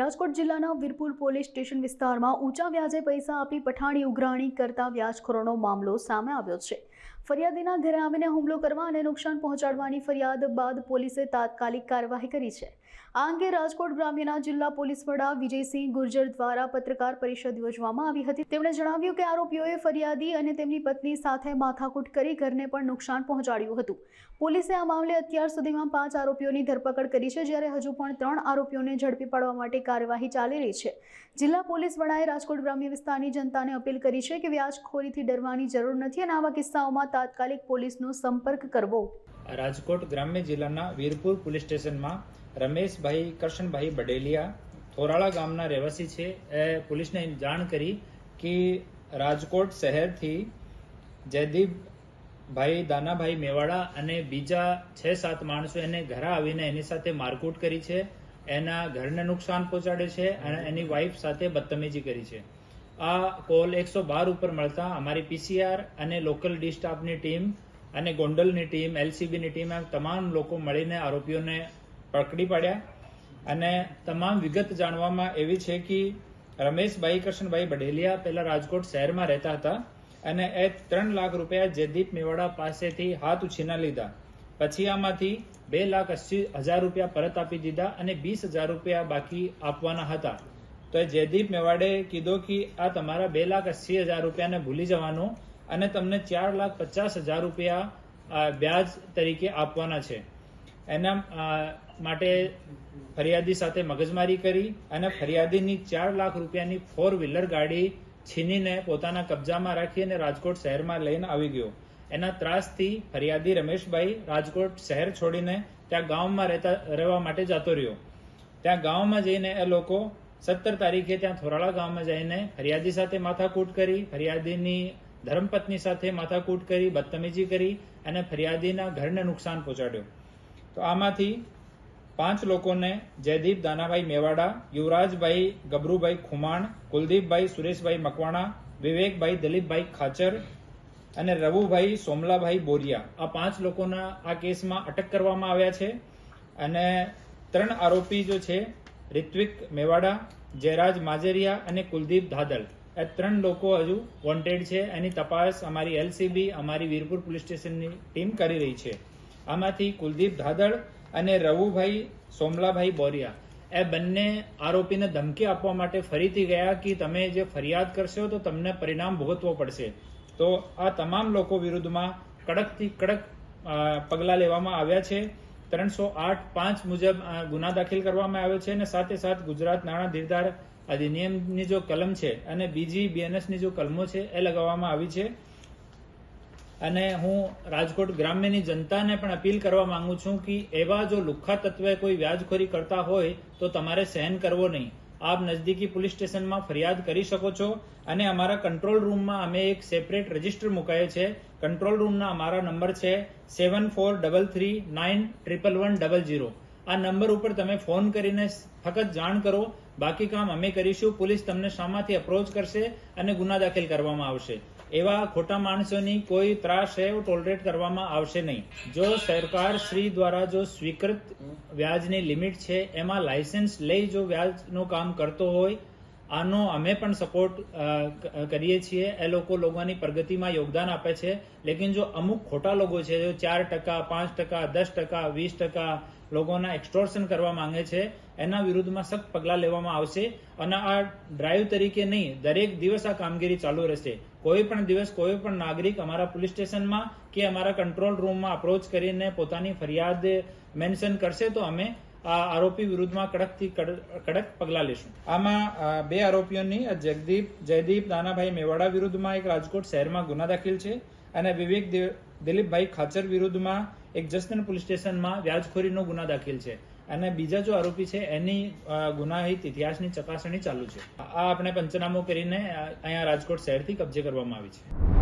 રાજકોટ જિલ્લાના Virpur police station વિસ્તારમાં ઊંચા વ્યાજે પૈસા આપી પઠાણી ઉઘરાણી કરતા વ્યાજખોરોનો મામલો સામે આવ્યો છે. ફરિયાદીના ઘરે આવીને હુમલો કરવા અને નુકસાન પહોંચાડવાની ફરિયાદ બાદ પોલીસે તાત્કાલિક કાર્યવાહી કરી છે. આ અંગે રાજકોટ ગ્રામ્યના જિલ્લા પોલીસ વડા વિજયસિંહ ગુર્જર દ્વારા પત્રકાર પરિષદ યોજવામાં આવી હતી. તેમણે જણાવ્યું કે આરોપીઓએ ફરિયાદી અને તેમની પત્ની સાથે માથાકૂટ કરી ઘરને પણ નુકસાન પહોંચાડ્યું હતું. પોલીસે આ મામલે અત્યાર સુધીમાં પાંચ આરોપીઓની ધરપકડ કરી છે, જ્યારે હજુ પણ ત્રણ આરોપીઓને ઝડપી પાડવા માટે કાર્યવાહી ચાલી રહી છે. જિલ્લા પોલીસ વડાએ રાજકોટ ગ્રામ્ય વિસ્તારની જનતાને અપીલ કરી છે કે વ્યાજખોરીથી ડરવાની જરૂર નથી અને આવા કિસ્સાઓમાં તાત્કાલિક પોલીસનો સંપર્ક કરવો. રાજકોટ ગ્રામ્ય જિલ્લાના વીરપુર પોલીસ સ્ટેશનમાં રમેશભાઈ, કરશનભાઈ બડેલિયા થોરાળા ગામના રહેવાસી છે. એ પોલીસને જાણ કરી કે રાજકોટ શહેરથી જયદીપભાઈ, દાનાભાઈ મેવાડા અને બીજા છ સાત માણસો એને ઘરે આવીને એની સાથે મારકૂટ કરી છે. એના ઘરને નુકસાન પહોંચાડે છે અને એની વાઈફ સાથે બદતમીજી કરી છે. આ કોલ એકસો બાર ઉપર મળતા અમારી પીસીઆર અને લોકલ ડી સ્ટાફની ટીમ અને ગોંડલની ટીમ એલસીબીની ટીમ એમ તમામ લોકો મળીને આરોપીઓને પકડી પાડ્યા. અને તમામ વિગત જાણવામાં એવી છે કે રમેશભાઈ, કૃષ્ણભાઈ બઢેલિયા પહેલા રાજકોટ શહેરમાં રહેતા હતા અને એ ત્રણ લાખ રૂપિયા જયદીપ મેવાડા પાસેથી હાથ ઉછીના લીધા. પછી આમાંથી બે લાખ અસી હજાર રૂપિયા પરત આપી દીધા અને વીસ હજાર રૂપિયા બાકી આપવાના હતા. તો એ જયદીપ મેવાડે કીધો કે આ તમારા બે લાખ અસી હજાર રૂપિયાને ભૂલી જવાનું અને તમને ચાર લાખ પચાસ હજાર રૂપિયા વ્યાજ તરીકે આપવાના છે. એના માટે ફરિયાદી સાથે મગજમારી કરી અને ફરિયાદીની ચાર લાખ રૂપિયાની ફોર વ્હીલર ગાડી છીનીને પોતાના કબજામાં રાખી અને રાજકોટ શહેરમાં લઈને આવી ગયો. એના ત્રાસથી ફરિયાદી રમેશભાઈ રાજકોટ શહેર છોડીને ત્યાં ગામમાં રહેતા, રહેવા માટે જતો રહ્યો. ત્યાં ગામમાં જઈને એ લોકો સત્તર તારીખે ત્યાં થોરાળા ગામમાં જઈને ફરિયાદી સાથે માથાકૂટ કરી, ફરિયાદીની ધર્મપત્ની સાથે માથાકૂટ કરી, બદતમીજી કરી અને ફરિયાદીના ઘરને નુકસાન પહોંચાડ્યું. તો આમાંથી પાંચ લોકોને જયદીપ, દાનાભાઈ મેવાડા, યુવરાજભાઈ, ગબરુભાઈ ખુમાણ, કુલદીપભાઈ, સુરેશભાઈ મકવાણા, વિવેકભાઈ, દિલીપભાઈ ખાચર અને રવુભાઈ સોમલાભાઈ બોરિયા. આ પાંચ લોકોના આ કેસમાં અટક કરવામાં આવ્યા છે અને ત્રણ આરોપી જો છે રિત્વિક મેવાડા, જયરાજ માજેરિયા અને કુલદીપ ધાદલ. એ ત્રણ લોકો હજુ વોન્ટેડ છે. એની તપાસ અમારી એલસીબી, અમારી વીરપુર પોલીસ સ્ટેશનની ટીમ કરી રહી છે. આમાંથી કુલદીપ ધાદળ અને રવુભાઈ સોમલાભાઈ બોરિયા. એ બંને આરોપીને ધમકી આપવા માટે ફરીથી ગયા કે તમે જે ફરિયાદ કરશો તો તમને પરિણામ ભોગવવો પડશે. તો આ તમામ લોકો વિરુદ્ધમાં કડકથી કડક પગલાં લેવામાં આવ્યા છે. ત્રણસો આઠ પાંચ મુજબ ગુના દાખલ કરવામાં આવ્યો છે અને સાથે સાથ ગુજરાત નાણાં ધીરધાર અધિનિયમની જો કલમ છે અને બીજી બીએનએસની જો કલમો છે, એ લગાવવામાં આવી છે. અને હું રાજકોટ ગ્રામ્યની જનતાને પણ અપીલ કરવા માંગુ છું કે એવા જો લુખ્ખા તત્વે કોઈ વ્યાજખોરી કરતા હોય, તો તમારે સહન કરવો નહીં. આપ નજદીકી પોલીસ સ્ટેશનમાં ફરિયાદ કરી શકો છો અને અમારા કંટ્રોલ રૂમમાં અમે એક સેપરેટ રજિસ્ટર મુકાયો છે. કંટ્રોલ રૂમના અમારા નંબર છે seven four double three nine triple one double zero આ નંબર ઉપર તમે ફોન કરીને ફક્ત જાણ કરો. બાકી કામ અમે કરીશું. પોલીસ તમને શામાંથી અપ્રોચ કરશે અને ગુના દાખલ કરવામાં આવશે. એવા ખોટા માણસોની કોઈ ત્રાસ છે ટોલરેટ કરવામાં આવશે નહીં. જો સરકાર શ્રી દ્વારા જો સ્વીકૃત વ્યાજની લિમિટ છે, એમાં લાયસન્સ લઈ જો વ્યાજનું કામ કરતો હોય આનો અમે પણ સપોર્ટ કરીએ છીએ. એ લોકો લોકોની પ્રગતિમાં યોગદાન આપે છે. લેકિન જો અમુક ખોટા લોકો છે, જો ચાર ટકા, પાંચ ટકા, દસ ટકા, વીસ ટકા લોકોના એક્સટોર્શન કરવા માંગે છે, એના વિરુદ્ધમાં સખ્ત પગલાં લેવામાં આવશે. અને આ ડ્રાઈવ તરીકે નહીં, દરેક દિવસ આ કામગીરી ચાલુ રહેશે. કોઈ પણ દિવસ કોઈ પણ નાગરિક અમારા પોલીસ સ્ટેશનમાં કે અમારા કંટ્રોલ રૂમમાં અપ્રોચ કરીને પોતાની ફરિયાદ મેન્શન કરશે તો અમે આ આરોપી વિરુદ્ધમાં કડકથી કડક પગલાં લેશું. આમાં બે આરોપીઓની જગદીપ, જયદીપ નાનાભાઈ મેવાડા વિરુદ્ધમાં એક રાજકોટ શહેરમાં ગુના દાખલ છે અને વિવેક દિલીપભાઈ ખાચર વિરુદ્ધમાં એક જસદણ પોલીસ સ્ટેશનમાં વ્યાજખોરીનો ગુના દાખલ છે. અને બીજા જો આરોપી છે, એની ગુનાહિત ઇતિહાસની ચકાસણી ચાલુ છે. આ આપણે પંચનામો કરીને અહીંયા રાજકોટ શહેરથી કબજે કરવામાં આવી છે.